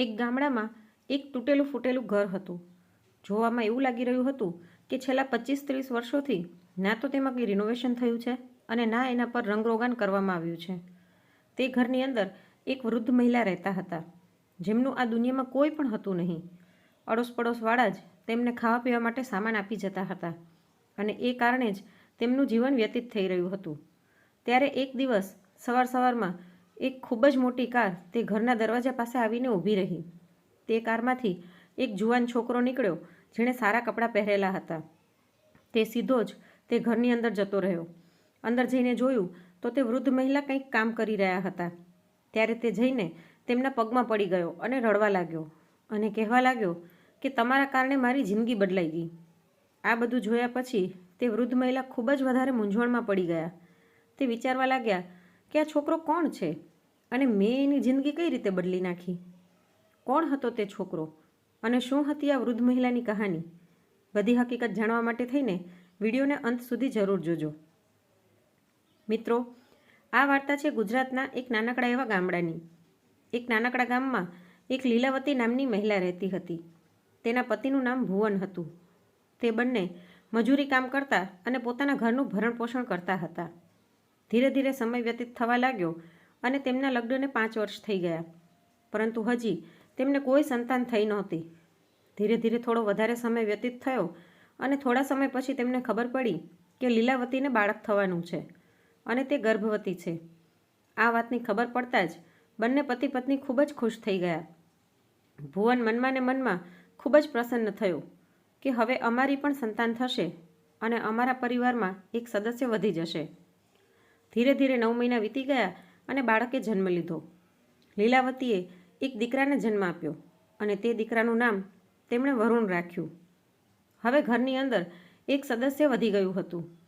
એક ગામડામાં એક તૂટેલું ફૂટેલું ઘર હતું. જોવામાં એવું લાગી રહ્યું હતું કે છેલ્લા પચીસ ત્રીસ વર્ષોથી ના તો તેમાં કંઈ રિનોવેશન થયું છે અને ના એના પર રંગરોગાન કરવામાં આવ્યું છે. તે ઘરની અંદર એક વૃદ્ધ મહિલા રહેતા હતા, જેમનું આ દુનિયામાં કોઈ પણ હતું નહીં. અડોસ પડોશવાળા જ તેમને ખાવા પીવા માટે સામાન આપી જતા હતા અને એ કારણે જ તેમનું જીવન વ્યતીત થઈ રહ્યું હતું. ત્યારે એક દિવસ સવાર સવારમાં એક ખૂબ જ મોટી કાર તે ઘરના દરવાજા પાસે આવીને ઊભી રહી. તે કારમાંથી એક જુવાન છોકરો નીકળ્યો, જેણે સારા કપડાં પહેરેલા હતા. તે સીધો જ તે ઘરની અંદર જતો રહ્યો. અંદર જઈને જોયું તો તે વૃદ્ધ મહિલા કંઈક કામ કરી રહ્યા હતા. ત્યારે તે જઈને તેમના પગમાં પડી ગયો અને રડવા લાગ્યો અને કહેવા લાગ્યો કે તમારા કારણે મારી જિંદગી બદલાઈ ગઈ. આ બધું જોયા પછી તે વૃદ્ધ મહિલા ખૂબ જ વધારે મૂંઝવણમાં પડી ગયા. તે વિચારવા લાગ્યા કે આ છોકરો કોણ છે? અને મેં એની જિંદગી કઈ રીતે બદલી નાખી? કોણ હતો તે છોકરો? અને શું હતી આ વૃદ્ધ મહિલાની કહાની? બધી હકીકત જાણવા માટે થઈને વિડીયોને અંત સુધી જરૂર જોજો. મિત્રો, આ વાર્તા છે ગુજરાતના એક નાનકડા એવા ગામડાની. એક નાનકડા ગામમાં એક લીલાવતી નામની મહિલા રહેતી હતી. તેના પતિનું નામ ભુવન હતું. તે બંને મજૂરી કામ કરતા અને પોતાના ઘરનું ભરણપોષણ કરતા હતા. ધીરે ધીરે સમય વ્યતીત થવા લાગ્યો અને તેમના લગ્નને પાંચ વર્ષ થઈ ગયા. પરંતુ હજી તેમને કોઈ સંતાન થઈ નહોતી. ધીરે ધીરે થોડો વધારે સમય વ્યતીત થયો અને થોડા સમય પછી તેમને ખબર પડી કે લીલાવતીને બાળક થવાનું છે અને તે ગર્ભવતી છે. આ વાતની ખબર પડતા જ બંને પતિ પત્ની ખૂબ જ ખુશ થઈ ગયા. ભુવન મનમાં ને મનમાં ખૂબ જ પ્રસન્ન થયો કે હવે અમારી પણ સંતાન થશે અને અમારા પરિવારમાં એક સદસ્ય વધી જશે. ધીરે ધીરે નવ મહિના વીતી ગયા અને બાળકે જન્મ લીધો. લીલાવતીએ એક દીકરાને જન્મ આપ્યો અને તે દીકરાનું નામ તેમણે વરુણ રાખ્યું. હવે ઘરની અંદર એક સદસ્ય વધી ગયું હતું.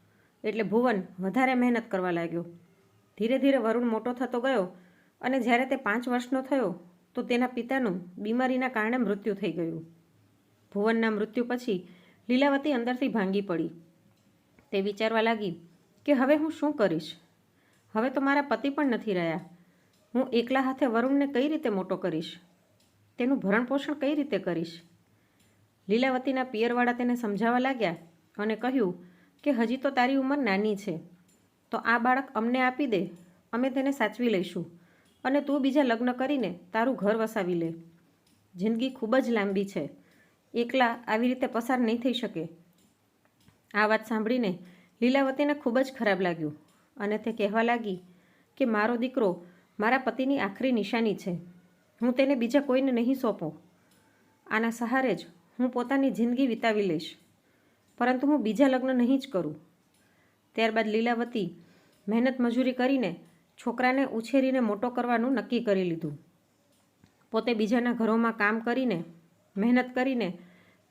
એટલે ભુવન વધારે મહેનત કરવા લાગ્યો. ધીરે ધીરે વરુણ મોટો થતો ગયો અને જ્યારે તે પાંચ વર્ષનો થયો તો તેના પિતાનું બીમારીના કારણે મૃત્યુ થઈ ગયું. ભુવનના મૃત્યુ પછી લીલાવતી અંદરથી ભાંગી પડી. તે વિચારવા લાગી કે હવે હું શું કરીશ? હવે તો મારા પતિ પણ નથી રહ્યા. હું એકલા હાથે વરુણને કઈ રીતે મોટો કરીશ? તેનું ભરણપોષણ કઈ રીતે કરીશ? લીલાવતીના પિયરવાળા તેને સમજાવવા લાગ્યા અને કહ્યું કે હજી તો તારી ઉંમર નાની છે. તો આ બાળક અમને આપી દે, અમે તેને સાચવી લઈશું અને તું બીજા લગ્ન કરીને તારું ઘર વસાવી લે. જિંદગી ખૂબ જ લાંબી છે. એકલા આવી રીતે પસાર નહીં થઈ શકે. આ વાત સાંભળીને લીલાવતીને ખૂબ જ ખરાબ લાગ્યું. અને તે કહેવા લાગી કે મારો દીકરો મારા પતિની આખરી નિશાની છે. હું તેને બીજા કોઈને નહીં સોંપું. આના સહારે જ હું પોતાની જિંદગી વિતાવી લઈશ. પરંતુ હું બીજા લગ્ન નહીં જ કરું. ત્યારબાદ લીલાવતી મહેનત મજૂરી કરીને છોકરાને ઉછેરીને મોટો કરવાનું નક્કી કરી લીધું. પોતે બીજાના ઘરોમાં કામ કરીને, મહેનત કરીને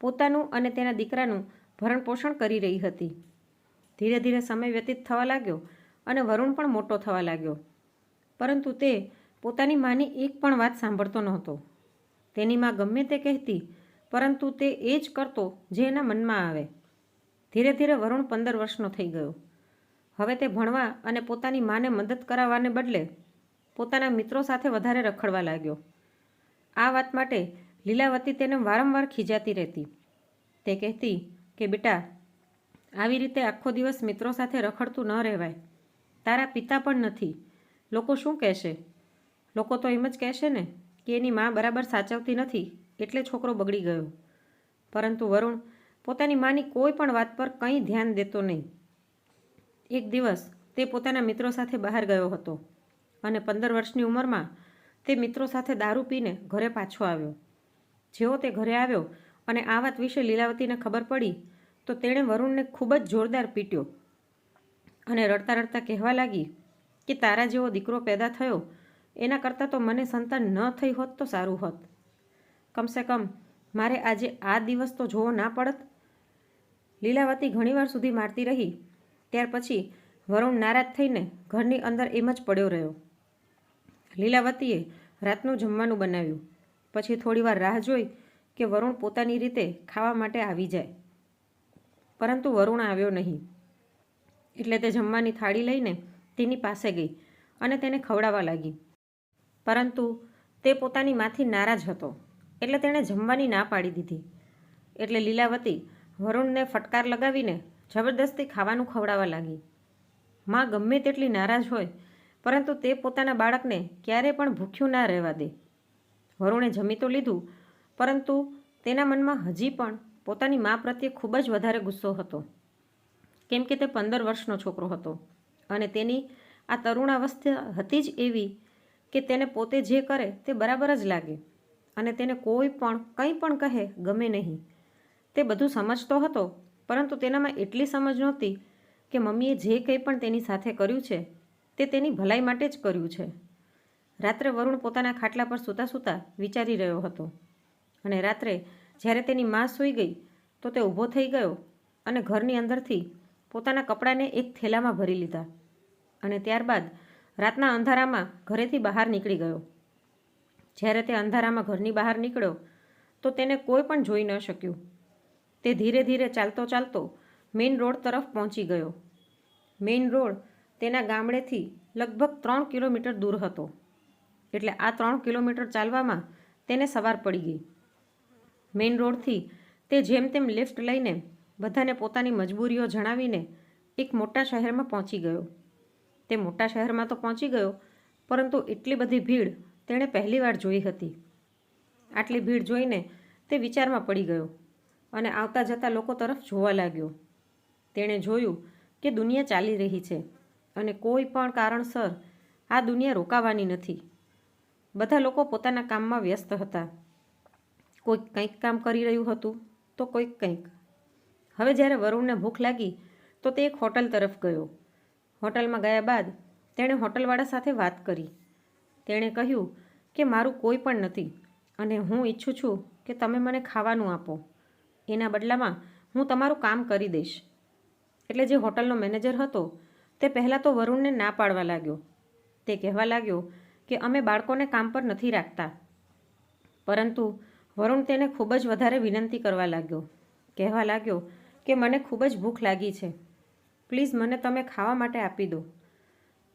પોતાનું અને તેના દીકરાનું ભરણપોષણ કરી રહી હતી. ધીરે ધીરે સમય વ્યતીત થવા લાગ્યો અને વરુણ પણ મોટો થવા લાગ્યો. પરંતુ તે પોતાની માની એક પણ વાત સાંભળતો નહોતો. તેની માં ગમે તે કહેતી, પરંતુ તે એ જ કરતો જે એના મનમાં આવે. ધીરે ધીરે વરુણ પંદર વર્ષનો થઈ ગયો. હવે તે ભણવા અને પોતાની માને મદદ કરાવવાને બદલે પોતાના મિત્રો સાથે વધારે રખડવા લાગ્યો. આ વાત માટે લીલાવતી તેને વારંવાર ખીજાતી રહેતી. તે કહેતી કે, બેટા, આવી રીતે આખો દિવસ મિત્રો સાથે રખડતું ન રહેવાય. તારા પિતા પણ નથી. લોકો શું કહેશે? લોકો તો એમ જ કહેશે ને કે એની મા બરાબર સાચવતી નથી એટલે છોકરો બગડી ગયો. પરંતુ વરુણ પોતાની માની કોઈ પણ વાત પર કંઈ ધ્યાન દેતો નહીં. એક દિવસ તે પોતાના મિત્રો સાથે બહાર ગયો હતો અને પંદર વર્ષની ઉંમરમાં તે મિત્રો સાથે દારૂ પીને ઘરે પાછો આવ્યો. જેવો તે ઘરે આવ્યો અને આ વાત વિશે લીલાવતીને ખબર પડી, તો તેણે વરુણને ખૂબ જ જોરદાર પીટ્યો. અને રડતા રડતા કહેવા લાગી કે તારા જેવો દીકરો પેદા થયો, એના કરતાં તો મને સંતાન ન થઈ હોત તો સારું હોત. કમસે કમ મારે આજે આ દિવસ તો જોવો ના પડત. લીલાવતી ઘણીવાર સુધી મારતી રહી, ત્યાર પછી વરુણ નારાજ થઈને ઘરની અંદર એમ જ પડ્યો રહ્યો. લીલાવતીએ રાતનું જમવાનું બનાવ્યું. પછી થોડીવાર રાહ જોઈ કે વરુણ પોતાની રીતે ખાવા માટે આવી જાય. પરંતુ વરુણ આવ્યો નહીં. એટલે તે જમવાની થાળી લઈને તેની પાસે ગઈ અને તેને ખવડાવવા લાગી. પરંતુ તે પોતાની માથી નારાજ હતો, એટલે તેણે જમવાની ના પાડી દીધી. એટલે લીલાવતી વરુણને ફટકાર લગાવીને જબરદસ્તી ખાવાનું ખવડાવવા લાગી. માં ગમે તેટલી નારાજ હોય, પરંતુ તે પોતાના બાળકને ક્યારે પણ ભૂખ્યું ના રહેવા દે. વરુણે જમી તો લીધું, પરંતુ તેના મનમાં હજી પણ પોતાની મા પ્રત્યે ખૂબ જ વધારે ગુસ્સો હતો. કેમ કે તે પંદર વર્ષનો છોકરો હતો. અને તેની આ તરુણાવસ્થા હતી જ એવી કે તેને પોતે જે કરે તે બરાબર જ લાગે. અને તેને કોઈ પણ, કંઈ પણ કહે ગમે નહીં. તે બધું સમજતો હતો, પરંતુ તેનામાં એટલી સમજ નહોતી કે મમ્મીએ જે કંઈ પણ તેની સાથે કર્યું છે, તે તેની ભલાઈ માટે જ કર્યું છે. રાત્રે વરુણ પોતાના ખાટલા પર સૂતા સૂતા વિચારી રહ્યો હતો. અને રાત્રે જ્યારે તેની મા સૂઈ ગઈ, તો તે ઊભો થઈ ગયો અને ઘરની અંદરથી પોતાના કપડાને એક થેલામાં ભરી લીધા અને ત્યારબાદ રાતના અંધારામાં ઘરેથી બહાર નીકળી ગયો. જ્યારે તે અંધારામાં ઘરની બહાર નીકળ્યો, તો તેને કોઈ પણ જોઈ ન શક્યું. તે ધીરે ધીરે ચાલતો ચાલતો મેઇન રોડ તરફ પહોંચી ગયો. મેઇન રોડ તેના ગામડેથી લગભગ ત્રણ કિલોમીટર દૂર હતો. એટલે આ ત્રણ કિલોમીટર ચાલવામાં તેને સવાર પડી ગઈ. મેઇન રોડથી તે જેમ તેમ લિફ્ટ લઈને બધાને પોતાની મજબૂરીઓ જણાવીને એક મોટા શહેરમાં પહોંચી ગયો. તે મોટા શહેરમાં તો પહોંચી ગયો, પરંતુ એટલી બધી ભીડ તેણે પહેલીવાર જોઈ હતી. આટલી ભીડ જોઈને તે વિચારમાં પડી ગયો અને આવતા જતા લોકો તરફ જોવા લાગ્યો. તેણે જોયું કે દુનિયા ચાલી રહી છે અને કોઈ પણ કારણસર આ દુનિયા રોકાવાની નથી. બધા લોકો પોતાના કામમાં વ્યસ્ત હતા. કોઈક કંઈક કામ કરી રહ્યું હતું તો કોઈક કંઈક હવે જ્યારે વરુણને ભૂખ લાગી, તો તે એક હોટલ તરફ ગયો. હોટલમાં ગયા બાદ તેણે હોટલવાળા સાથે વાત કરી. તેણે કહ્યું કે મારું કોઈ પણ નથી અને હું ઈચ્છું છું કે તમે મને ખાવાનું આપો. એના બદલામાં હું તમારું કામ કરી દઈશ. એટલે જે હોટલનો મેનેજર હતો, તે પહેલાં તો વરુણને ના પાડવા લાગ્યો. તે કહેવા લાગ્યો કે અમે બાળકોને કામ પર નથી રાખતા. પરંતુ વરુણ તેને ખૂબ જ વધારે વિનંતી કરવા લાગ્યો. કહેવા લાગ્યો કે મને ખૂબ જ ભૂખ લાગી છે. પ્લીઝ મને તમે ખાવા માટે આપી દો.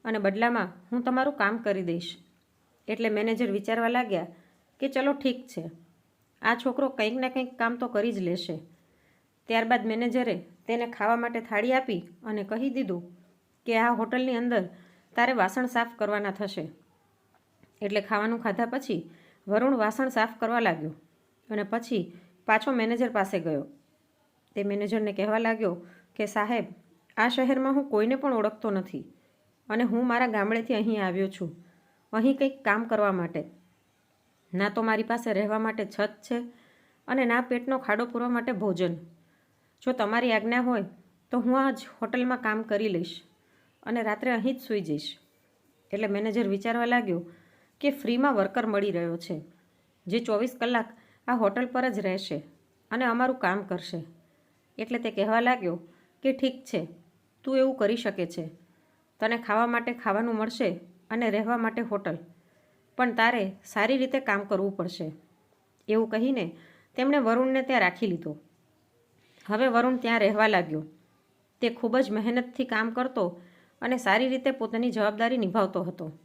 અને બદલામાં હું તમારું કામ કરી દઈશ. એટલે મેનેજર વિચારવા લાગ્યા કે ચલો ઠીક છે. આ છોકરો કંઈક ને કંઈક કામ તો કરી જ લેશે. ત્યારબાદ મેનેજરે તેને ખાવા માટે થાળી આપી અને કહી દીધું કે આ હોટલની અંદર તારે વાસણ સાફ કરવાના થશે. એટલે ખાવાનું ખાધા પછી વરુણ વાસણ સાફ કરવા લાગ્યો અને પછી પાછો મેનેજર પાસે ગયો. તે મેનેજરને કહેવા લાગ્યો કે, સાહેબ, આ શહેરમાં હું કોઈને પણ ઓળખતો નથી અને હું મારા ગામડેથી અહીં આવ્યો છું. અહીં કંઈક કામ કરવા માટે. ના તો મારી પાસે રહેવા માટે છત છે અને ના પેટનો ખાડો પૂરવા માટે ભોજન. જો તમારી આજ્ઞા હોય તો હું આ જ હોટલમાં કામ કરી લઈશ અને રાત્રે અહીં જ સૂઈ જઈશ. એટલે મેનેજર વિચારવા લાગ્યો કે, ફ્રીમાં વર્કર મળી રહ્યો છે, જે ચોવીસ કલાક આ હોટલ પર જ રહેશે અને અમારું કામ કરશે. એટલે તે કહેવા લાગ્યો કે ઠીક છે, તું એવું કરી શકે છે. તને ખાવા માટે ખાવાનું મળશે અને રહેવા માટે હોટલ. પણ તારે સારી રીતે કામ કરવું પડશે. એવું કહીને તેમણે વરુણને ત્યાં રાખી લીધો. હવે વરુણ ત્યાં રહેવા લાગ્યો. તે ખૂબ જ મહેનતથી કામ કરતો અને સારી રીતે પોતાની જવાબદારી નિભાવતો હતો.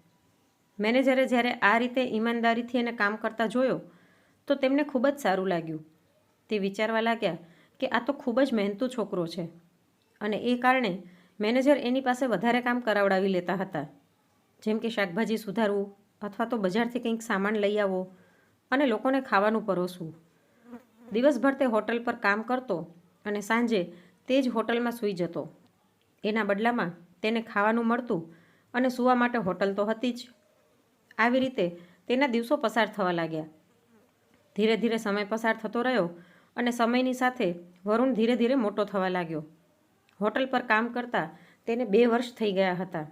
મેનેજરે જ્યારે આ રીતે ઈમાનદારીથી એને કામ કરતા જોયો, તો તેમને ખૂબ જ સારું લાગ્યું. તે વિચારવા લાગ્યા કે આ તો ખૂબ જ મહેનતુ છોકરો છે. અને એ કારણે મેનેજર એની પાસે વધારે કામ કરાવડાવી લેતા હતા. જેમ કે શાકભાજી સુધારવું અથવા તો બજારથી કંઈક સામાન લઈ આવો અને લોકોને ખાવાનું પરોસવું. દિવસભર તે હોટલ પર કામ કરતો અને સાંજે તે જ હોટલમાં સૂઈ જતો. એના બદલામાં તેને ખાવાનું મળતું અને સૂવા માટે હોટલ તો હતી જ. આવી રીતે તેના દિવસો પસાર થવા લાગ્યા. ધીરે ધીરે સમય પસાર થતો રહ્યો અને સમયની સાથે વરુણ ધીરે ધીરે મોટો થવા લાગ્યો. હોટલ પર કામ કરતા તેને બે વર્ષ થઈ ગયા હતા.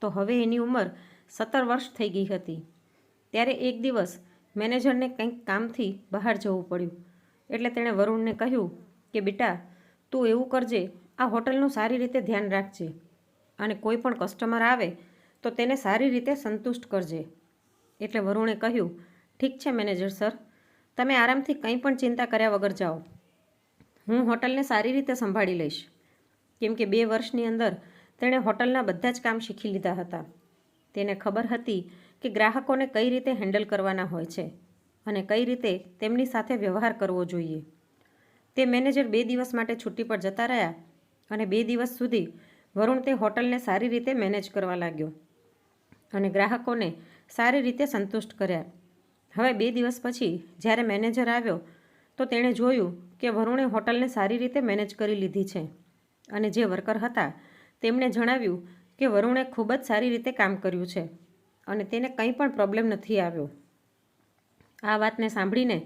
તો હવે એની ઉંમર સત્તર વર્ષ થઈ ગઈ હતી. ત્યારે એક દિવસ મેનેજરને કંઈક કામથી બહાર જવું પડ્યું. એટલે તેણે વરુણને કહ્યું કે, બેટા, તું એવું કરજે, આ હોટલનું સારી રીતે ધ્યાન રાખજે. અને કોઈ પણ કસ્ટમર આવે તો તેને સારી રીતે સંતુષ્ટ કરજે. એટલે વરુણે કહ્યું, ઠીક છે મેનેજર સર તમે આરામથી કંઈ પણ ચિંતા કર્યા વગર જાઓ. હું હોટલને સારી રીતે સંભાળી લઈશ. કેમ કે બે વર્ષની અંદર તેણે હોટલના બધા જ કામ શીખી લીધા હતા. તેને ખબર હતી કે ગ્રાહકોને કઈ રીતે હેન્ડલ કરવાના હોય છે અને કઈ રીતે તેમની સાથે વ્યવહાર કરવો જોઈએ. તે મેનેજર બે દિવસ માટે છુટ્ટી પર જતા રહ્યા અને બે દિવસ સુધી વરુણ તે હોટલને સારી રીતે મેનેજ કરવા લાગ્યો અને ગ્રાહકોને સારી રીતે સંતુષ્ટ કર્યા. હવે બે દિવસ પછી જ્યારે મેનેજર આવ્યો, તો તેણે જોયું કે વરુણે હોટલને સારી રીતે મેનેજ કરી લીધી છે. અને જે વર્કર હતા, તેમણે જણાવ્યું કે વરુણે ખૂબ જ સારી રીતે કામ કર્યું છે અને તેને કંઈ પણ પ્રોબ્લેમ નથી આવ્યો. આ વાતને સાંભળીને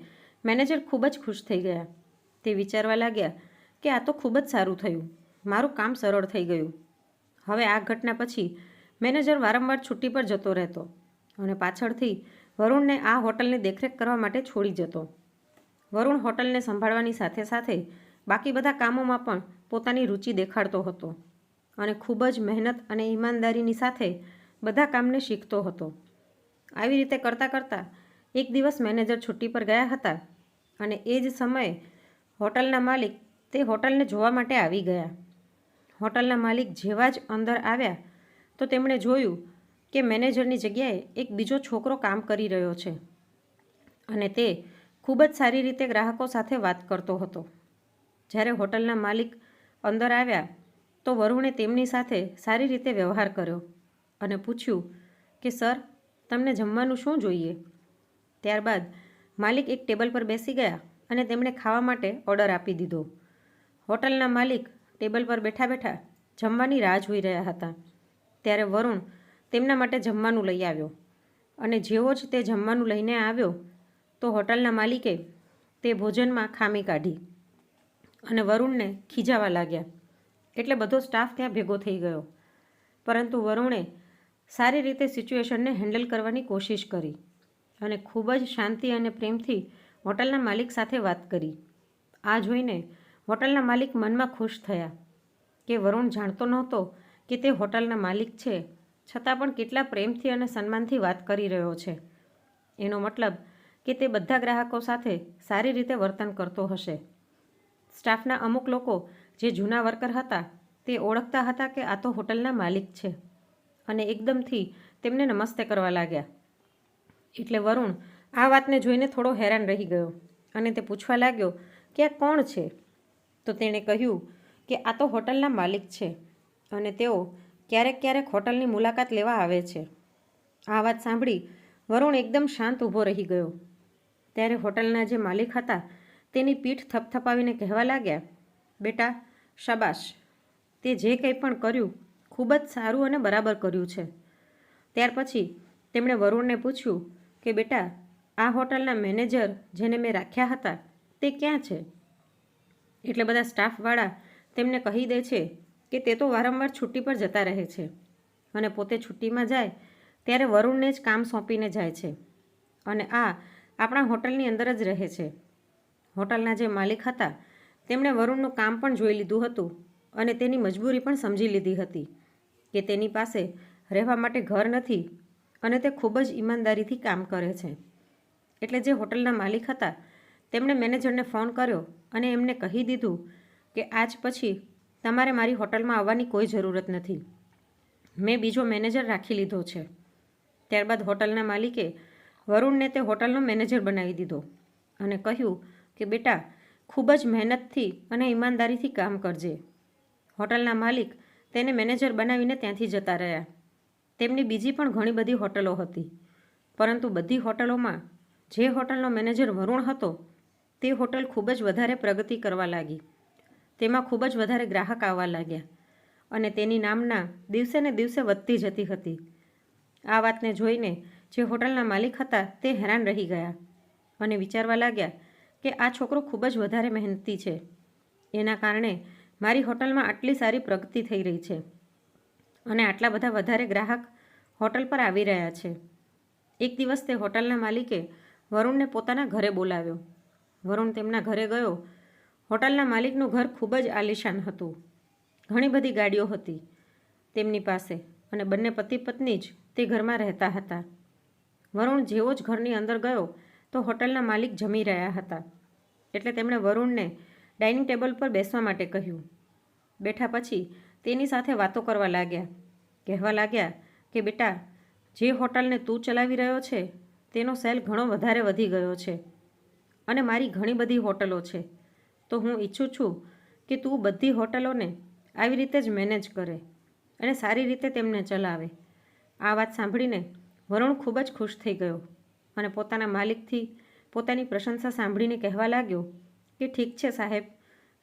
મેનેજર ખૂબ જ ખુશ થઈ ગયા. તે વિચારવા લાગ્યા કે આ તો ખૂબ જ સારું થયું. મારું કામ સરળ થઈ ગયું. હવે આ ઘટના પછી મેનેજર વારંવાર છુટ્ટી પર જતો રહેતો અને પાછળથી વરુણને આ હોટલની દેખરેખ કરવા માટે છોડી જતો. વરુણ હોટલને સંભાળવાની સાથે સાથે બાકી બધા કામોમાં પણ પોતાની રુચિ દેખાડતો હતો અને ખૂબ જ મહેનત અને ઈમાનદારીની સાથે બધા કામને શીખતો હતો. આવી રીતે કરતાં કરતાં એક દિવસ મેનેજર છુટ્ટી પર ગયા હતા અને એ જ સમયે હોટલના માલિક તે હોટલને જોવા માટે આવી ગયા. હોટલના માલિક જેવા જ અંદર આવ્યા તો તેમણે જોયું કે મેનેજરની જગ્યાએ એક બીજો છોકરો કામ કરી રહ્યો છે. અને તે ખૂબ જ સારી રીતે ગ્રાહકો સાથે વાત કરતો હતો. જ્યારે હોટલના માલિક અંદર આવ્યા તો વરુણે તેમની સાથે સારી રીતે વ્યવહાર કર્યો અને પૂછ્યું કે, સર, તમને જમવાનું શું જોઈએ? ત્યારબાદ માલિક એક ટેબલ પર બેસી ગયા અને તેમણે ખાવા માટે ઓર્ડર આપી દીધો. હોટલના માલિક ટેબલ પર બેઠા બેઠા જમવાની રાહ જોઈ રહ્યા હતા. ત્યારે વરુણ તેમના માટે જમવાનું લઈ આવ્યો. અને જેવો જ તે જમવાનું લઈને આવ્યો, તો હોટલના માલિકે તે ભોજનમાં ખામી કાઢી અને વરુણને ખીજાવા લાગ્યા. એટલે બધો સ્ટાફ ત્યાં ભેગો થઈ ગયો. પરંતુ વરુણે સારી રીતે સિચ્યુએશનને હેન્ડલ કરવાની કોશિશ કરી અને ખૂબ જ શાંતિ અને પ્રેમથી હોટલના માલિક સાથે વાત કરી. આ જોઈને હોટલના માલિક મનમાં ખુશ થયા કે વરુણ જાણતો નહોતો કે તે હોટલના માલિક છે. છતાં પણ કેટલા પ્રેમથી અને સન્માનથી વાત કરી રહ્યો છે. એનો મતલબ કે તે બધા ગ્રાહકો સાથે સારી રીતે વર્તન કરતો હશે. સ્ટાફના અમુક લોકો જે જૂના વર્કર હતા, તે ઓળખતા હતા કે આ તો હોટલના માલિક છે અને એકદમથી તેમને નમસ્તે કરવા લાગ્યા. એટલે વરુણ આ વાતને જોઈને થોડો હેરાન રહી ગયો અને તે પૂછવા લાગ્યો કે આ કોણ છે? તો તેણે કહ્યું કે આ તો હોટલના માલિક છે અને તેઓ ક્યારેક ક્યારેક હોટલની મુલાકાત લેવા આવે છે. આ વાત સાંભળી વરુણ એકદમ શાંત ઊભો રહી ગયો. ત્યારે હોટલના જે માલિક હતા, તેની પીઠ થપથપાવીને કહેવા લાગ્યા, બેટા, શાબાશ. તે જે કંઈ પણ કર્યું, ખૂબ જ સારું અને બરાબર કર્યું છે. ત્યાર પછી તેમણે વરુણને પૂછ્યું કે, બેટા, આ હોટલના મેનેજર જેને મેં રાખ્યા હતા, તે ક્યાં છે? એટલે બધા સ્ટાફવાળા તેમને કહી દે છે કે તે તો વારંવાર છુટ્ટી પર જતા રહે છે અને પોતે છુટ્ટીમાં જાય ત્યારે વરુણને જ કામ સોંપીને જાય છે. અને આ આપણા હોટલની અંદર જ રહે છે. હોટલના જે માલિક હતા, તેમણે વરુણનું કામ પણ જોઈ લીધું હતું અને તેની મજબૂરી પણ સમજી લીધી હતી કે તેની પાસે રહેવા માટે ઘર નથી અને તે ખૂબ જ ઈમાનદારીથી કામ કરે છે. એટલે જે હોટલના માલિક હતા, તેમણે મેનેજરને ફોન કર્યો અને એમને કહી દીધું કે આજ પછી તમારે મારી હોટલમાં આવવાની કોઈ જરૂરત નથી. મેં બીજો મેનેજર રાખી લીધો છે. ત્યારબાદ હોટલના માલિકે વરુણને તે હોટલનો મેનેજર બનાવી દીધો અને કહ્યું કે, બેટા, ખૂબ જ મહેનતથી અને ઈમાનદારીથી કામ કરજે. હોટલના માલિક તેને મેનેજર બનાવીને ત્યાંથી જતા રહ્યા. તેમની બીજી પણ ઘણી બધી હોટલો હતી. પરંતુ બધી હોટલોમાં જે હોટલનો મેનેજર વરુણ હતો, તે હોટલ ખૂબ જ વધારે પ્રગતિ કરવા લાગી. તેમાં ખૂબ જ વધારે ગ્રાહક આવવા લાગ્યા અને તેની નામના દિવસે ને દિવસે વધતી જતી હતી. આ વાતને જોઈને જે હોટલના માલિક હતા તે હેરાન રહી ગયા અને વિચારવા લાગ્યા કે આ છોકરો ખૂબ જ વધારે મહેનતી છે. એના કારણે મારી હોટલમાં આટલી સારી પ્રગતિ થઈ રહી છે અને આટલા બધા વધારે ગ્રાહક હોટલ પર આવી રહ્યા છે. એક દિવસ તે હોટલના માલિકે વરુણને પોતાના ઘરે બોલાવ્યો. વરુણ તેમના ઘરે ગયો હોટલના માલિકનું ઘર ખૂબ જ આલિશાન હતું. ઘણી બધી ગાડીઓ હતી તેમની પાસે અને બંને પતિ પત્ની જ તે ઘરમાં રહેતા હતા. વરુણ જેવો જ ઘરની અંદર ગયો તો હોટલના માલિક જમી રહ્યા હતા. એટલે તેમણે વરુણને ડાઇનિંગ ટેબલ પર બેસવા માટે કહ્યું. બેઠા પછી તેની સાથે વાતો કરવા લાગ્યા. કહેવા લાગ્યા કે, બેટા, જે હોટલને તું ચલાવી રહ્યો છે તેનો સેલ ઘણો વધારે વધી ગયો છે અને મારી ઘણી બધી હોટલો છે. તો હું ઈચ્છું છું કે તું બધી હોટલોને આવી રીતે જ મેનેજ કરે અને સારી રીતે તેમને ચલાવે. આ વાત સાંભળીને વરુણ ખૂબ જ ખુશ થઈ ગયો અને પોતાના માલિકથી પોતાની પ્રશંસા સાંભળીને કહેવા લાગ્યો કે ઠીક છે સાહેબ,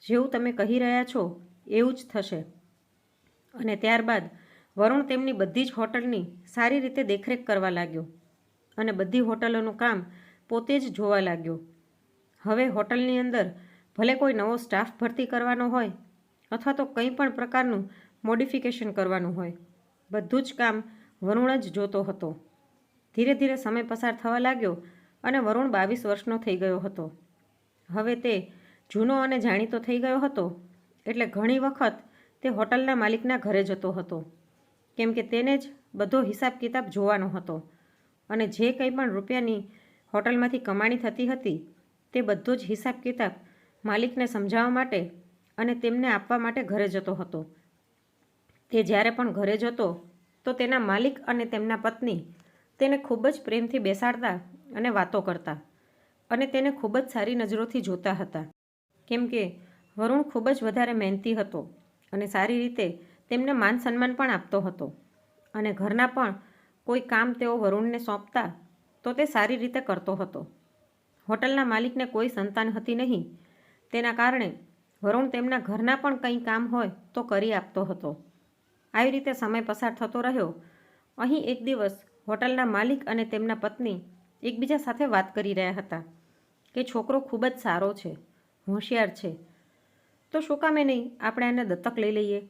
જેવું તમે કહી રહ્યા છો એવું જ થશે. અને ત્યારબાદ વરુણ તેમની બધી જ હોટલની સારી રીતે દેખરેખ કરવા લાગ્યો અને બધી હોટલોનું કામ પોતે જ જોવા લાગ્યો. હવે હોટલની અંદર ભલે કોઈ નવો સ્ટાફ ભરતી કરવાનો હોય અથવા તો કંઈ પણ પ્રકારનું મોડિફિકેશન કરવાનું હોય, બધું જ કામ વરુણ જ જોતો હતો. ધીરે ધીરે સમય પસાર થવા લાગ્યો અને વરુણ બાવીસ વર્ષનો થઈ ગયો હતો. હવે તે જૂનો અને જાણીતો થઈ ગયો હતો, એટલે ઘણી વખત તે હોટલના માલિકના ઘરે જતો હતો. કેમ કે તેને જ બધો હિસાબ કિતાબ જોવાનો હતો અને જે કંઈ પણ રૂપિયાની હોટલમાંથી કમાણી થતી હતી તે બધો જ હિસાબ કિતાબ માલિકને સમજાવવા માટે અને તેમને આપવા માટે ઘરે જતો હતો. તે જ્યારે પણ ઘરે જતો, તો તેના માલિક અને તેમના પત્ની તેને ખૂબ જ પ્રેમથી બેસાડતા અને વાતો કરતા અને તેને ખૂબ જ સારી નજરોથી જોતા હતા. કેમ કે વરુણ ખૂબ જ વધારે મહેનતી હતો અને સારી રીતે તેમને માન સન્માન પણ આપતો હતો. અને ઘરના પણ કોઈ કામ તેઓ વરુણને સોંપતા, તો તે સારી રીતે કરતો હતો. હોટલના માલિકને કોઈ સંતાન હતી નહીં તેના કારણે વરુણ તેમના ઘરના પણ કંઈ કામ હોય તો કરી આપતો હતો. આવી રીતે સમય પસાર થતો રહ્યો. અહીં એક દિવસ હોટલના માલિક અને તેમના પત્ની એકબીજા સાથે વાત કરી રહ્યા હતા કે છોકરો ખૂબ જ સારો છે, હોશિયાર છે. તો શું કામે નહીં, આપણે એને દત્તક લઈ લઈએ.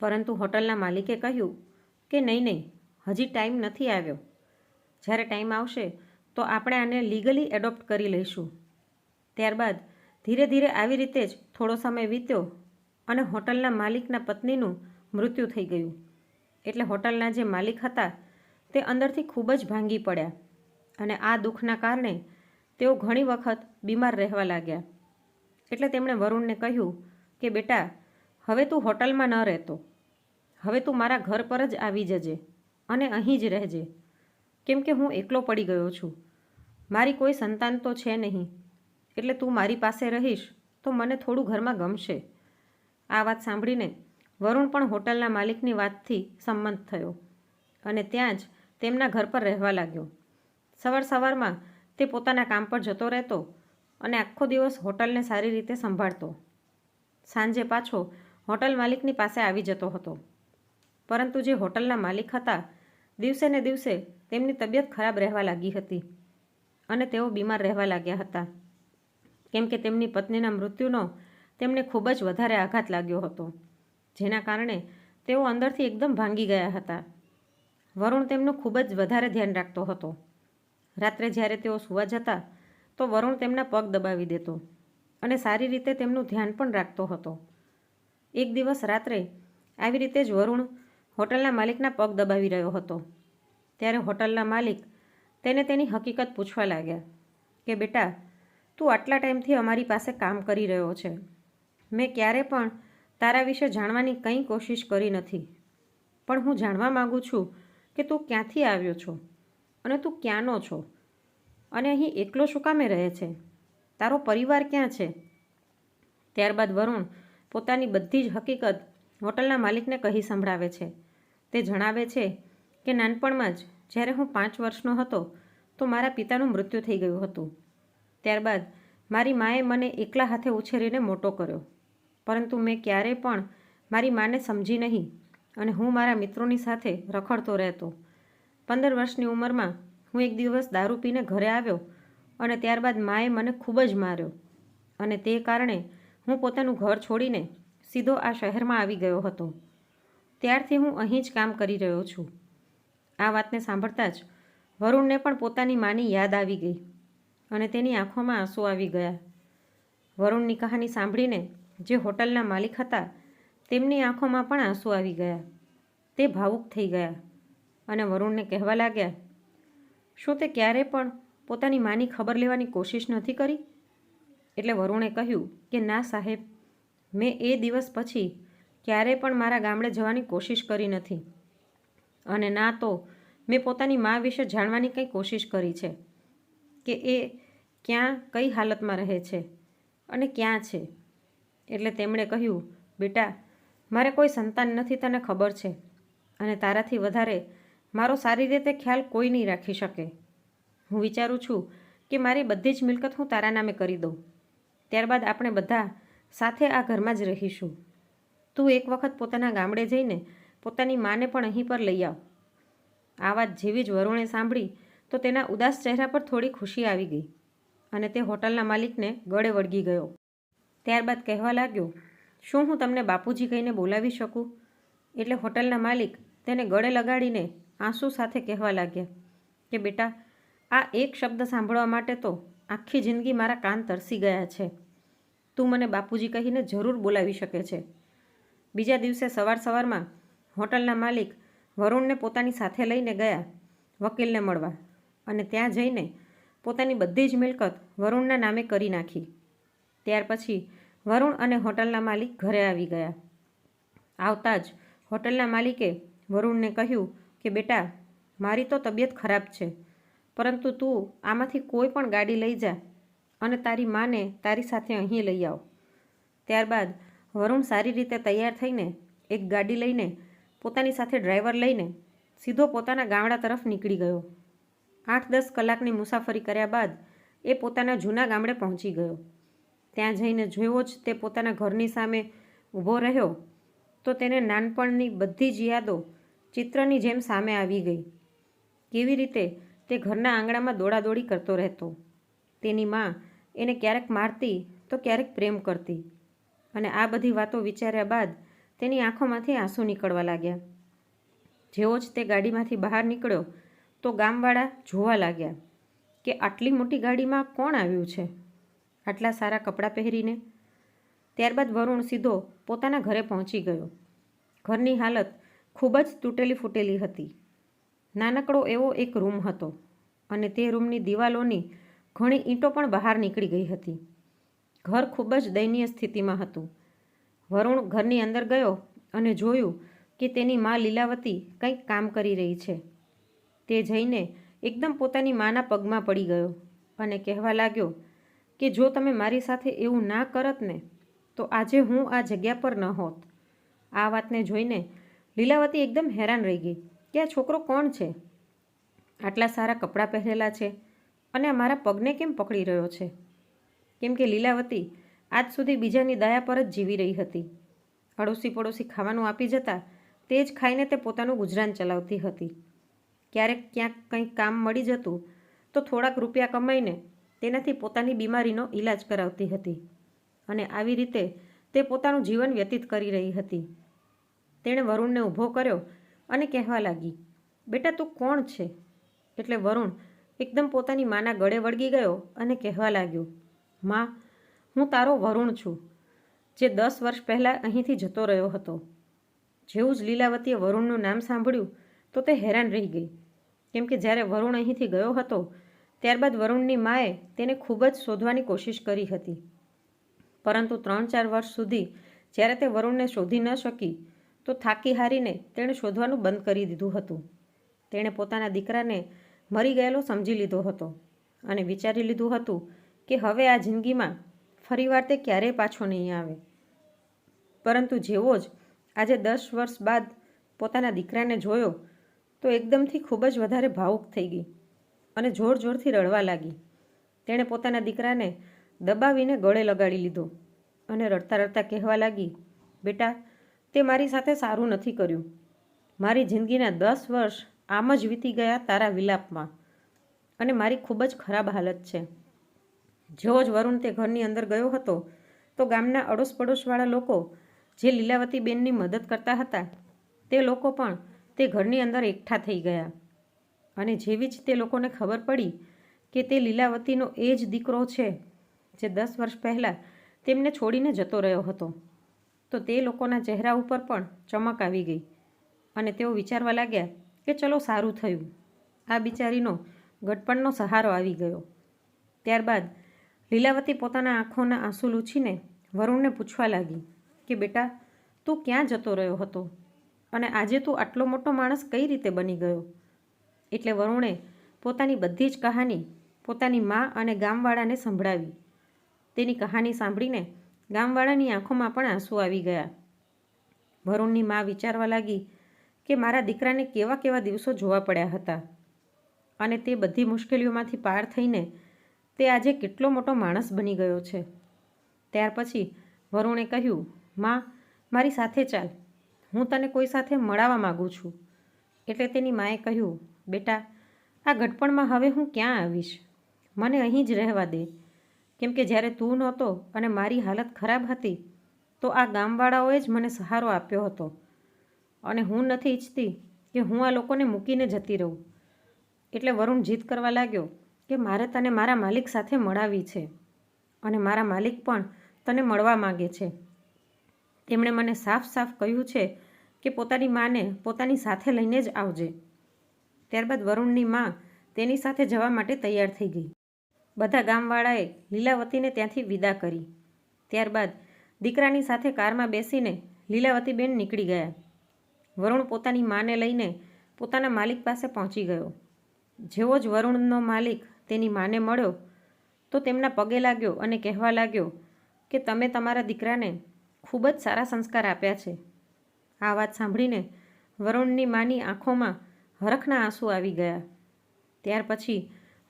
પરંતુ હોટલના માલિકે કહ્યું કે નહીં નહીં, હજી ટાઈમ નથી આવ્યો. જ્યારે ટાઈમ આવશે તો આપણે આને લીગલી એડોપ્ટ કરી લઈશું. ત્યારબાદ ધીરે ધીરે આવી રીતે જ થોડો સમય વીત્યો અને હોટલના માલિકના પત્નીનું મૃત્યુ થઈ ગયું. એટલે હોટલના જે માલિક હતા, તે અંદરથી ખૂબ જ ભાંગી પડ્યા અને આ દુઃખના કારણે તેઓ ઘણી વખત બીમાર રહેવા લાગ્યા. એટલે તેમણે વરુણને કહ્યું કે, બેટા, હવે તું હોટલમાં ન રહેતો. હવે તું મારા ઘર પર જ આવી જજે અને અહીં જ રહેજે. કેમ કે હું એકલો પડી ગયો છું. મારી કોઈ સંતાન તો છે નહીં. એટલે તું મારી પાસે રહીશ, તો મને થોડું ઘરમાં ગમશે. આ વાત સાંભળીને વરુણ પણ હોટલના માલિકની વાતથી સંમત થયો અને ત્યાં જ તેમના ઘર પર રહેવા લાગ્યો. સવાર સવારમાં તે પોતાના કામ પર જતો રહેતો અને આખો દિવસ હોટલને સારી રીતે સંભાળતો. સાંજે પાછો હોટલ માલિકની પાસે આવી જતો હતો. પરંતુ જે હોટલના માલિક હતા, દિવસે ને દિવસે તેમની તબિયત ખરાબ રહેવા લાગી હતી અને તેઓ બીમાર રહેવા લાગ્યા હતા. કેમ કે તેમની પત્નીના મૃત્યુનો તેમને ખૂબ જ વધારે આઘાત લાગ્યો હતો, જેના કારણે તેઓ અંદરથી એકદમ ભાંગી ગયા હતા. વરુણ તેમનું ખૂબ જ વધારે ધ્યાન રાખતો હતો. રાત્રે જ્યારે તેઓ સૂવા જતા, તો વરુણ તેમના પગ દબાવી દેતો અને સારી રીતે તેમનું ધ્યાન પણ રાખતો હતો. એક દિવસ રાત્રે આવી રીતે જ વરુણ હોટલના માલિકના પગ દબાવી રહ્યો હતો. ત્યારે હોટલના માલિક તેને તેની હકીકત પૂછવા લાગ્યા કે, બેટા તું આટલા ટાઈમથી અમારી પાસે કામ કરી રહ્યો છે. મેં ક્યારે પણ તારા વિશે જાણવાની કંઈ કોશિશ કરી નથી. પણ હું જાણવા માગું છું કે તું ક્યાંથી આવ્યો છો અને તું ક્યાંનો છો? અને અહીં એકલો શું કામે રહે છે? તારો પરિવાર ક્યાં છે? ત્યારબાદ વરુણ પોતાની બધી જ હકીકત હોટલના માલિકને કહી સંભળાવે છે. તે જણાવે છે કે નાનપણમાં જ જ્યારે હું પાંચ વર્ષનો હતો તો મારા પિતાનું મૃત્યુ થઈ ગયું હતું. ત્યારબાદ મારી માએ મને એકલા હાથે ઉછેરીને મોટો કર્યો. પરંતુ મેં ક્યારેય પણ મારી માને સમજી નહીં અને હું મારા મિત્રોની સાથે રખડતો રહેતો. પંદર વર્ષની ઉંમરમાં હું એક દિવસ દારૂ પીને ઘરે આવ્યો અને ત્યારબાદ માએ મને ખૂબ જ માર્યો અને તે કારણે હું પોતાનું ઘર છોડીને સીધો આ શહેરમાં આવી ગયો હતો. ત્યારથી હું અહીં જ કામ કરી રહ્યો છું. આ વાતને સાંભળતા જ વરુણને પણ પોતાની માની યાદ આવી ગઈ. અને તેની આંખોમાં આંસુ આવી ગયા. વરુણની કહાની સાંભળીને જે હોટલના માલિક હતા, તેમની આંખોમાં પણ આંસુ આવી ગયા. તે ભાવુક થઈ ગયા અને વરુણને કહેવા લાગ્યા, શું તે ક્યારે પણ પોતાની માની ખબર લેવાની કોશિશ નથી કરી? એટલે વરુણે કહ્યું કે, ના સાહેબ, મેં એ દિવસ પછી ક્યારે પણ મારા ગામડે જવાની કોશિશ કરી નથી. અને ના તો મેં પોતાની મા વિશે જાણવાની કંઈ કોશિશ કરી છે. કે એ ક્યાં કઈ હાલતમાં રહે છે અને ક્યાં છે? એટલે તેમણે કહ્યું, બેટા, મારે કોઈ સંતાન નથી, તને ખબર છે. અને તારાથી વધારે મારો સારી રીતે ખ્યાલ કોઈ નહીં રાખી શકે. હું વિચારું છું કે મારી બધી જ મિલકત હું તારા નામે કરી દઉં. ત્યારબાદ આપણે બધા સાથે આ ઘરમાં જ રહીશું. તું એક વખત પોતાના ગામડે જઈને પોતાની માને પણ અહીં પર લઈ આવ. આ વાત જેવી જ વરુણે સાંભળી તો તેના ઉદાસ ચહેરા પર થોડી ખુશી આવી ગઈ અને તે હોટલના માલિકને ગળે વળગી ગયો. ત્યારબાદ કહેવા લાગ્યો, શું હું તમને બાપુજી કહીને બોલાવી શકું? એટલે હોટલના માલિક તેને ગળે લગાડીને આંસુ સાથે કહેવા લાગ્યા કે, બેટા, આ એક શબ્દ સાંભળવા માટે તો આખી જિંદગી મારા કાન તરસી ગયા છે. તું મને બાપુજી કહીને જરૂર બોલાવી શકે છે. બીજા દિવસે સવાર સવારમાં હોટલના માલિક વરુણને પોતાની સાથે લઈને ગયા વકીલને મળવા. અને ત્યાં જઈને પોતાની બધી જ મિલકત વરુણના નામે કરી નાખી. ત્યાર પછી વરુણ અને હોટલના માલિક ઘરે આવી ગયા. આવતા જ હોટલના માલિકે વરુણને કહ્યું કે, બેટા, મારી તો તબિયત ખરાબ છે, પરંતુ તું આમાંથી કોઈ પણ ગાડી લઈ જા અને તારી માને તારી સાથે અહીં લઈ આવ. ત્યારબાદ વરુણ સારી રીતે તૈયાર થઈને એક ગાડી લઈને પોતાની સાથે ડ્રાઈવર લઈને સીધો પોતાના ગામડા તરફ નીકળી ગયો. આઠ દસ કલાકની મુસાફરી કર્યા બાદ એ પોતાના જૂના ગામડે પહોંચી ગયો. ત્યાં જઈને જોયો જ તે પોતાના ઘરની સામે ઊભો રહ્યો, તો તેને નાનપણની બધી જ યાદો ચિત્રની જેમ સામે આવી ગઈ. કેવી રીતે તે ઘરના આંગણામાં દોડાદોડી કરતો રહેતો. તેની માં એને ક્યારેક મારતી તો ક્યારેક પ્રેમ કરતી અને આ બધી વાતો વિચાર્યા બાદ તેની આંખોમાંથી આંસુ નીકળવા લાગ્યા. જેવો જ તે ગાડીમાંથી બહાર નીકળ્યો તો ગામવાળા જોવા લાગ્યા કે આટલી મોટી ગાડીમાં કોણ આવ્યું છે? આટલા સારા કપડાં પહેરીને? ત્યારબાદ વરુણ સીધો પોતાના ઘરે પહોંચી ગયો. ઘરની હાલત ખૂબ જ તૂટેલી ફૂટેલી હતી. નાનકડો એવો એક રૂમ હતો અને તે રૂમની દિવાલોની ઘણી ઈંટો પણ બહાર નીકળી ગઈ હતી. ઘર ખૂબ જ દયનીય સ્થિતિમાં હતું. વરુણ ઘરની અંદર ગયો અને જોયું કે તેની મા લીલાવતી કંઈક કામ કરી રહી છે. તે જઈને એકદમ પોતાની માના પગમાં પડી ગયો અને કહેવા લાગ્યો કે જો તમે મારી સાથે એવું ના કરત ને, તો આજે હું આ જગ્યા પર ન હોત. આ વાતને જોઈને લીલાવતી એકદમ હેરાન રહી ગઈ કે આ છોકરો કોણ છે? આટલા સારા કપડાં પહેરેલા છે અને મારા પગને કેમ પકડી રહ્યો છે? કેમ કે લીલાવતી આજ સુધી બીજાની દયા પર જ જીવી રહી હતી. અડોશી પડોશી ખાવાનું આપી જતા તે જ ખાઈને તે પોતાનું ગુજરાન ચલાવતી હતી. ક્યારેક ક્યાંક કંઈક કામ મળી જતું, તો થોડાક રૂપિયા કમાઈને તેનાથી પોતાની બીમારીનો ઈલાજ કરાવતી હતી. અને આવી રીતે તે પોતાનું જીવન વ્યતીત કરી રહી હતી. તેણે વરુણને ઊભો કર્યો અને કહેવા લાગી, બેટા, તું કોણ છે? એટલે વરુણ એકદમ પોતાની માના ગળે વળગી ગયો અને કહેવા લાગ્યો, માં, હું તારો વરુણ છું, જે દસ વર્ષ પહેલાં અહીંથી જતો રહ્યો હતો. જેવું જ લીલાવતીએ વરુણનું નામ સાંભળ્યું, તો તે હેરાન રહી ગઈ. કેમ કે જ્યારે વરુણ અહીંથી ગયો હતો, ત્યારબાદ વરુણની માએ તેને ખૂબ જ શોધવાની કોશિશ કરી હતી. પરંતુ ત્રણ ચાર વર્ષ સુધી જ્યારે તે વરુણને શોધી ન શકી, તો થાકી હારીને તેણે શોધવાનું બંધ કરી દીધું હતું. તેણે પોતાના દીકરાને મરી ગયેલો સમજી લીધો હતો અને વિચારી લીધું હતું કે હવે આ જિંદગીમાં ફરીવાર તે ક્યારેય પાછો નહીં આવે. પરંતુ જેવો જ આજે દસ વર્ષ બાદ પોતાના દીકરાને જોયો તો એકદમથી ખૂબ જ વધારે ભાવુક થઈ ગઈ અને જોર જોરથી રડવા લાગી. તેણે પોતાના દીકરાને દબાવીને ગળે લગાડી લીધો અને રડતા રડતા કહેવા લાગી, બેટા, તે મારી સાથે સારું નથી કર્યું. મારી જિંદગીના દસ વર્ષ આમ જ વીતી ગયા તારા વિલાપમાં અને મારી ખૂબ જ ખરાબ હાલત છે. જેવો જ વરુણ તે ઘરની અંદર ગયો હતો, તો ગામના અડોશ પડોશવાળા લોકો જે લીલાવતી બેનની મદદ કરતા હતા, તે લોકો પણ તે ઘરની અંદર એકઠા થઈ ગયા. અને જેવી જ તે લોકોને ખબર પડી કે તે લીલાવતીનો એ જ દીકરો છે, જે દસ વર્ષ પહેલાં તેમને છોડીને જતો રહ્યો હતો, તો તે લોકોના ચહેરા ઉપર પણ ચમક આવી ગઈ. અને તેઓ વિચારવા લાગ્યા કે ચલો સારું થયું. આ બિચારીનો ગટપણનો સહારો આવી ગયો. ત્યારબાદ લીલાવતી પોતાના આંખોના આંસુ લૂછીને વરુણને પૂછવા લાગી કે બેટા, તું ક્યાં જતો રહ્યો હતો? અને આજે તું આટલો મોટો માણસ કઈ રીતે બની ગયો? એટલે વરુણે પોતાની બધી જ કહાની પોતાની મા અને ગામવાળાને સંભળાવી. તેની કહાની સાંભળીને ગામવાળાની આંખોમાં પણ આંસુ આવી ગયા. વરુણની મા વિચારવા લાગી કે મારા દીકરાને કેવા કેવા દિવસો જોવા પડ્યા હતા અને તે બધી મુશ્કેલીઓમાંથી પાર થઈને તે આજે કેટલો મોટો માણસ બની ગયો છે. ત્યાર પછી વરુણે કહ્યું, માં, મારી સાથે ચાલ. હું તને કોઈ સાથે મળાવવા માગું છું. એટલે તેની માએ કહ્યું, બેટા, આ ઘટપણમાં હવે હું ક્યાં આવીશ? મને અહીં જ રહેવા દે. કેમ કે જ્યારે તું નહોતો અને મારી હાલત ખરાબ હતી, તો આ ગામવાળાઓએ જ મને સહારો આપ્યો હતો. અને હું નથી ઈચ્છતી કે હું આ લોકોને મૂકીને જતી રહું. એટલે વરુણ જીદ કરવા લાગ્યો કે મારે તને મારા માલિક સાથે મળાવી છે. અને મારા માલિક પણ તને મળવા માગે છે. તેમણે મને સાફ સાફ કહ્યું છે કે પોતાની માને પોતાની સાથે લઈને જ આવજે. ત્યારબાદ વરુણની મા તેની સાથે જવા માટે તૈયાર થઈ ગઈ. બધા ગામવાળાએ લીલાવતીને ત્યાંથી વિદા કરી. ત્યારબાદ દીકરાની સાથે કારમાં બેસીને લીલાવતીબેન નીકળી ગયા. વરુણ પોતાની માને લઈને પોતાના માલિક પાસે પહોંચી ગયો. જેવો જ વરુણનો માલિક તેની માને મળ્યો, તો તેમના પગે લાગ્યો અને કહેવા લાગ્યો કે તમે તમારા દીકરાને ખૂબ જ સારા સંસ્કાર આપ્યા છે. આ વાત સાંભળીને વરુણની માની આંખોમાં હરખના આંસુ આવી ગયા. ત્યાર પછી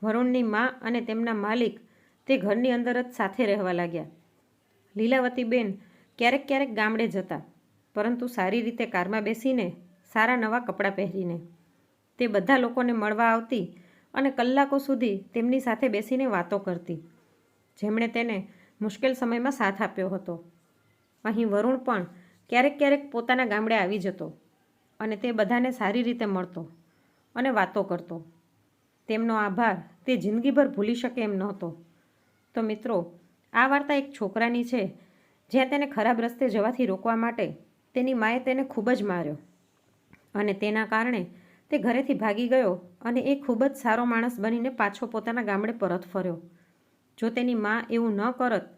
વરુણની મા અને તેમના માલિક તે ઘરની અંદર જ સાથે રહેવા લાગ્યા. લીલાવતીબેન ક્યારેક ક્યારેક ગામડે જતા, પરંતુ સારી રીતે કારમાં બેસીને સારા નવા કપડાં પહેરીને. તે બધા લોકોને મળવા આવતી અને કલાકો સુધી તેમની સાથે બેસીને વાતો કરતી, જેમણે તેને મુશ્કેલ સમયમાં સાથ આપ્યો હતો. અહીં વરુણ પણ ક્યારેક ક્યારેક પોતાના ગામડે આવી જતો અને તે બધાને સારી રીતે મળતો અને વાતો કરતો. તેમનો આભાર તે જિંદગીભર ભૂલી શકે એમ નહોતો. તો મિત્રો, આ વાર્તા એક છોકરાની છે જ્યાં તેને ખરાબ રસ્તે જવાથી રોકવા માટે તેની માએ તેને ખૂબ જ માર્યો અને તેના કારણે તે ઘરેથી ભાગી ગયો અને એ ખૂબ જ સારો માણસ બનીને પાછો પોતાના ગામડે પરત ફર્યો. જો તેની મા એવું ન કરત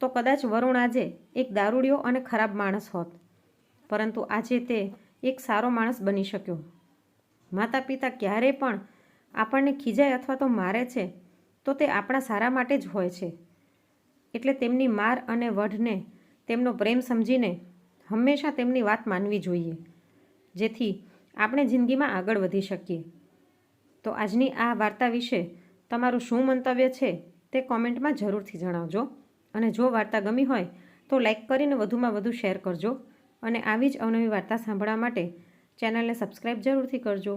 તો કદાચ વરુણ આજે એક દારૂડિયો અને ખરાબ માણસ હોત. પરંતુ આજે તે એક સારો માણસ બની શક્યો. માતા પિતા ક્યારેય પણ આપણને ખીજાય અથવા તો મારે છે, તો તે આપણા સારા માટે જ હોય છે. એટલે તેમની માર અને વઢને તેમનો પ્રેમ સમજીને હંમેશા તેમની વાત માનવી જોઈએ, જેથી આપણે જિંદગીમાં આગળ વધી શકીએ. તો આજની આ વાર્તા વિશે તમારું શું મંતવ્ય છે તે કોમેન્ટમાં જરૂરથી જણાવજો. અને જો વાર્તા ગમી હોય, તો લાઈક કરીને વધુમાં વધુ શેર કરજો. અને આવી જ અવનવી વાર્તા સાંભળવા માટે ચેનલને સબસ્ક્રાઈબ જરૂરથી કરજો.